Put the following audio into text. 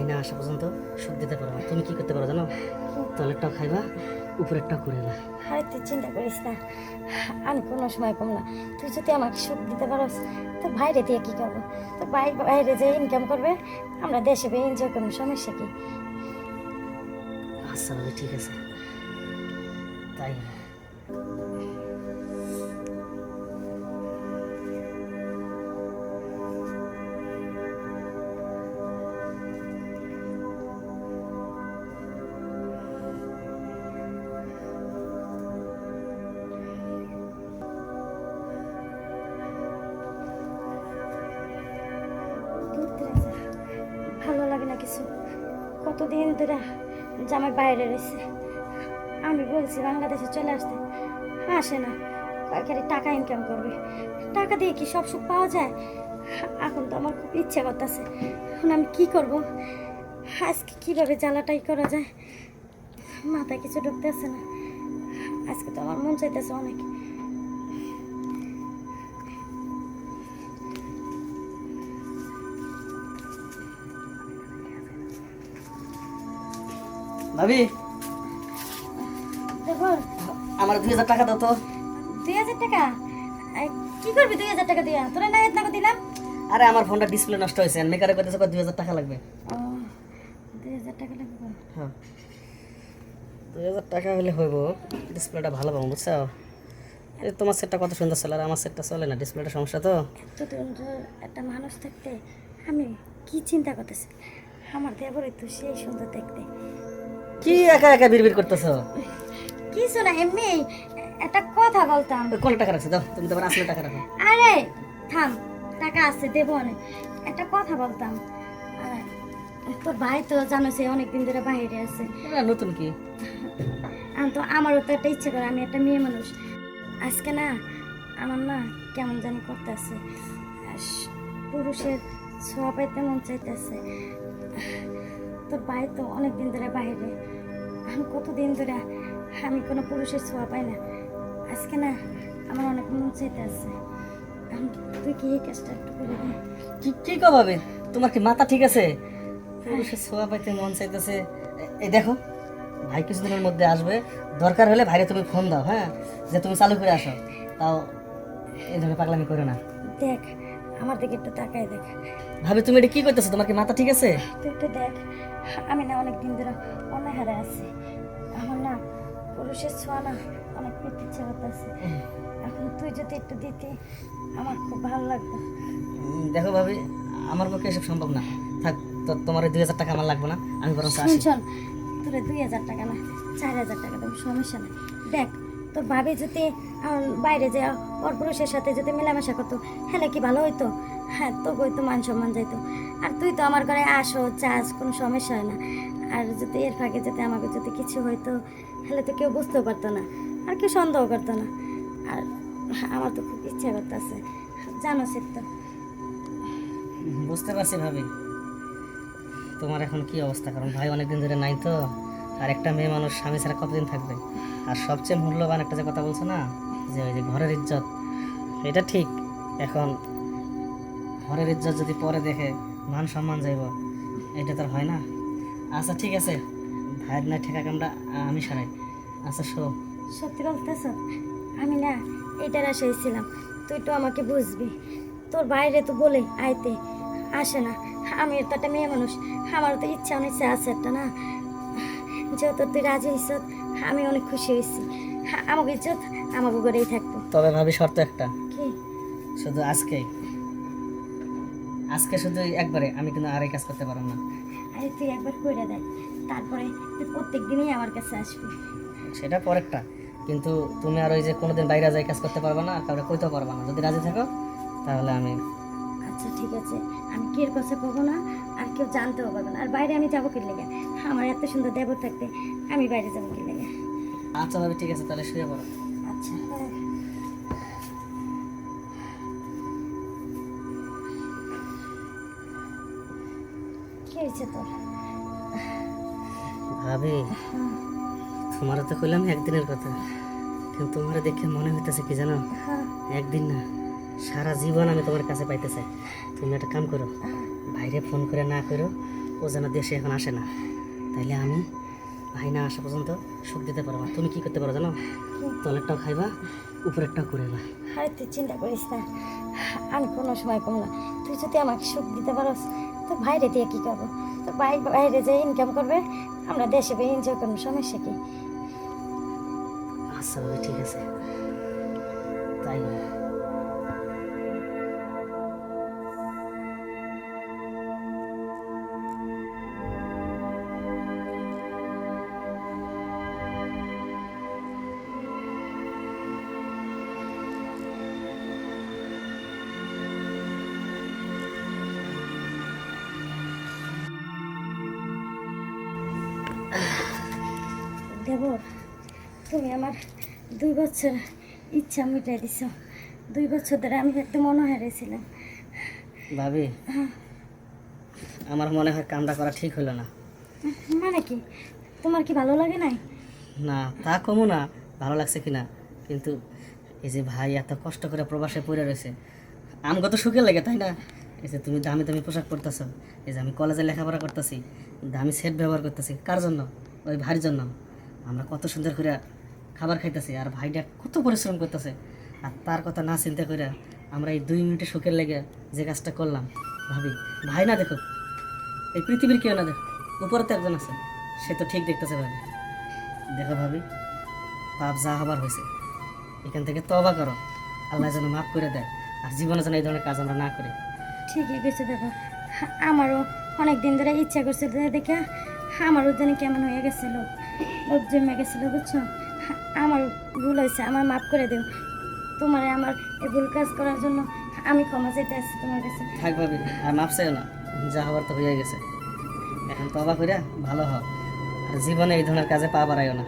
ভাই না আসা পর্যন্ত সুখ দিতে পারো না তুমি কি করতে পারো জানো? তলেরটাও খাইবা উপরেরটাও করে না আরে তুই চিন্তা করিস না আমি কোনো সময় কম না। তুই যদি আমাকে সুখ দিতে পারস তো বাইরে দিয়ে কী করব? তো ভাই বাইরে যে ইনকাম করবে আমরা দেশে বেয়ে এনজয় করব সমস্যা কি? আচ্ছা ঠিক আছে। তাই কতদিন ধরে জামাই বাইরে রয়েছে। আমি বলছি, বাংলাদেশে চলে আসতে। আসে না। কয়েকখানি টাকা ইনকাম করবে। টাকা দিয়ে কি সব সুখ পাওয়া যায়? এখন তো আমার খুব ইচ্ছে করতেছে। এখন আমি কি করব? আজকে কীভাবে জ্বালাটাই করা যায়? মাথায় কিছু ঢুকতেছে না। আজকে তো আমার মন চাইতেছে অনেক। ভাবি? আমার দুই হাজার টাকা দাও তো। দুই হাজার টাকা? কি করবি দুই হাজার টাকা দিয়া? তোরা না টাকা দিলাম। আরে আমার ফোনটা ডিসপ্লে নষ্ট হয়েছে। মেকারে করতেছে দুই হাজার টাকা লাগবে? দুই হাজার টাকা লাগবে। হ্যাঁ। দুই হাজার টাকা হলে হইব। ডিসপ্লেটা ভালো পাবো বুঝছ? এই তোমার সেটটা কত সুন্দর চলে আর আমার সেটটা চলে না? ডিসপ্লেটা সমস্যা তো? একটা মানুষ থাকতে আমি কি চিন্তা করতেছি? আমার দেবরই তো সেই সুন্দর দেখতে। কি একা একা বিড়বিড় করতেছো? কিছু না এমনি একটা কথা বলতাম। কোন টাকা রাখছো দাও তুমি তোমার আসলে টাকা রাখো। আরে থাম টাকা আছে দেবো অনেক। একটা কথা বলতাম। তোর ভাই তো জানো সে অনেকদিন ধরে বাইরে আছে। নতুন কি? আমি তো আমারও তো একটা ইচ্ছে করে আমি একটা মেয়ে মানুষ। আজকে না আমার না কেমন জানি করতেছে। পুরুষের ছোঁয়া পাইতে মন চাইতেছে। তোর ভাই তো অনেক দিন ধরে বাইরে। আমি কতদিন ধরে আমি কোনো পুরুষের ছোঁয়া পাই না। আজকে না আমার অনেক মন চাইতে আছে। তুই কি এই কাজটা একটু করে দে। কি কি কবে তোমার কি মাথা ঠিক আছে? পুরুষের ছোঁয়া পাইতে মন চাইতেছে। এই দেখো ভাই কিছুদিনের মধ্যে আসবে। দরকার হলে ভাইরে তুমি ফোন দাও হ্যাঁ? যে তুমি চালু করে আসো। তাও এই ধরনের পাগলামি করো না। দেখ আমার দিকে একটু তাকাই দেখ। ভাবি তুমি এটা কি করতেছো? তোমার কি মাথা ঠিক আছে? তুই একটু দেখ আমি না অনেক দিন ধরে অনাহারে আছি। আমার না পুরুষের ছোঁয়া না অনেক পেতে ইচ্ছে করতেছে এখন তুই যদি একটু দিতি আমার খুব ভালো লাগতো। দেখো ভাবি আমার পক্ষে এসব সম্ভব না। থাক তো তোমার দুই হাজার টাকা আমার লাগবে না আমি বরং শুন আসি। শোন তোর দুই হাজার টাকা না চার হাজার টাকা দেবো সমস্যা নেই। দেখ তোর ভাবি যদি বাইরে যে ওর পুরুষের সাথে যদি মেলামেশা করতো হ্যাঁ কি ভালো হইতো? হ্যাঁ তো তো মান সম্মান যাইতো। আর তুই তো আমার ঘরে আসো, চাস, কোনো সমস্যা হয় না। আর যদি এর ফাঁকে যদি আমাকে যদি কিছু হইতো, তাহলে তো কেউ বুঝতেও পারতো না, আর কেউ সন্দেহ করতো না। আর আমার তো খুব ইচ্ছা করতেছে, জানো সে তো বুঝতে পারছি ভাবি। তোমার এখন কি অবস্থা? কারণ ভাই অনেকদিন ধরে নাই তো, আর একটা মেয়ে মানুষ স্বামী ছাড়া কতদিন থাকবে? আর সবচেয়ে মূল্যবান একটা যে কথা বলছো না, যে ওই যে ঘরের ইজ্জত, এটা ঠিক। এখন ঘরের ইজ্জত যদি পরে দেখে মান সম্মান যাইব এটা তো আর হয় না। আচ্ছা ঠিক আছে। ভাইয়ের না ঠেকা কামটা আমি সারাই। আচ্ছা শো সত্যি বলতেছ? আমি না এইটার আশায় ছিলাম। তুই তো আমাকে বুঝবি। তোর বাইরে তো বলে আইতে আসে না। আমি তো একটা মেয়ে মানুষ। আমার তো ইচ্ছা অনেক আছে একটা না? যেহেতু তুই রাজি হয়েছ আমি অনেক খুশি হয়েছি আমাকে ইজ্জত আমাকে ঘরেই থাকব। তবে ভাবি শর্ত একটা। কি? শুধু আজকেই। আজকে শুধু একবারে আমি কিন্তু আর এই কাজ করতে পারব না। আরে তুই একবার কইরা দেখ তারপরে তুই প্রত্যেক দিনই আমার কাছে আসবি। সেটা পরেরটা। কিন্তু তুমি আর ওই যে কোনোদিন বাইরে যাই কাজ করতে পারবে না কাউকে কইতেও পারবে না। যদি রাজি থাকো তাহলে আমি আচ্ছা ঠিক আছে। আমি কের কাছে পাবো না আর কেউ জানতেও পারবে না। আর বাইরে আমি যাব কি লেগে? আমার এত সুন্দর দেবর থাকতে আমি বাইরে যাব কি লেগে? আচ্ছা ভাবি ঠিক আছে তাহলে শুয়ে পড়ো। হয়েছে তোর? ভাবি তোমার তো কইলাম একদিনের কথা কিন্তু তোমার দেখে মনে হইতেছে কি জানো? হ্যাঁ। একদিন না সারা জীবন আমি তোমার কাছে পাইতে চাই। তুমি একটা কাম করো বাইরে ফোন করে না করো ও যেন দেশে এখন আসে না। তাইলে আমি ভাই না আসা পর্যন্ত সুখ দিতে পারব তুমি কি করতে পারো জানো? তলেরটাও খাইবা উপরেরটাও করেবা আরে তুই চিন্তা করিস না। আমি কোনো সময় কম না। তুই যদি আমাকে সুখ দিতে পারস তো বাইরে দিয়ে কী করব? তো ভাই বাইরে যে ইনকাম করবে, আমরা দেশে বেয়ে এনজয় করব, সমস্যা কি? আচ্ছা ঠিক আছে। তাই দেব তুমি আমার দুই বছর ইচ্ছা মিটাই দিছ। দুই বছর ধরে আমি একদম মনে হারিয়েছিলাম ভাবি আমার মনে হয় কামটা করা ঠিক হলো না। মানে কি? তোমার কি ভালো লাগে নাই? না তা কমও না ভালো লাগছে কিনা? কিন্তু এই যে ভাই এত কষ্ট করে প্রবাসে পড়ে রয়েছে আমগো তো সুখে লাগে তাই না? এই যে তুমি দামি দামি পোশাক পরতেছো এই যে আমি কলেজে লেখাপড়া করতেছি দামি সেট ব্যবহার করতেছি কার জন্য? ওই ভাইয়ের জন্য। আমরা কত সুন্দর করে খাবার খাইতেছি, আর ভাইটা কত পরিশ্রম করতেছে। আর তার কথা না চিন্তা করে আমরা এই দুই মিনিটে সুখের লেগে যে কাজটা করলাম, ভাবি, ভাই না দেখো, এই পৃথিবীর কেউ না দেখো উপরে তো একজন আছে, সে তো ঠিক দেখতেছে ভাবি। দেখো ভাবি, পাপ যা হবার হয়েছে, এখান থেকে তবা করো, আল্লাহ যেন মাফ করে দেয়, আর জীবনে যেন এই ধরনের কাজ আমরা না করি। ঠিকই গেছে দেখো আমারও অনেক দিন ধরে ইচ্ছা করছে দেখে, আমারও যেন কেমন হয়ে গেছিল জমে গেছিল, বুঝছ? আমার ভুল হয়েছে, আমার মাফ করে দিও। তোমার আমার এই ভুল কাজ করার জন্য আমি ক্ষমা চাইতে আসছি তোমার কাছে। থাক ভাবি, আর মাফ চাইও না। যা হবার তো হয়ে গেছে। এখন তবা করে ভালো হও আর জীবনে এই ধরনের কাজে পা বাড়াইও না।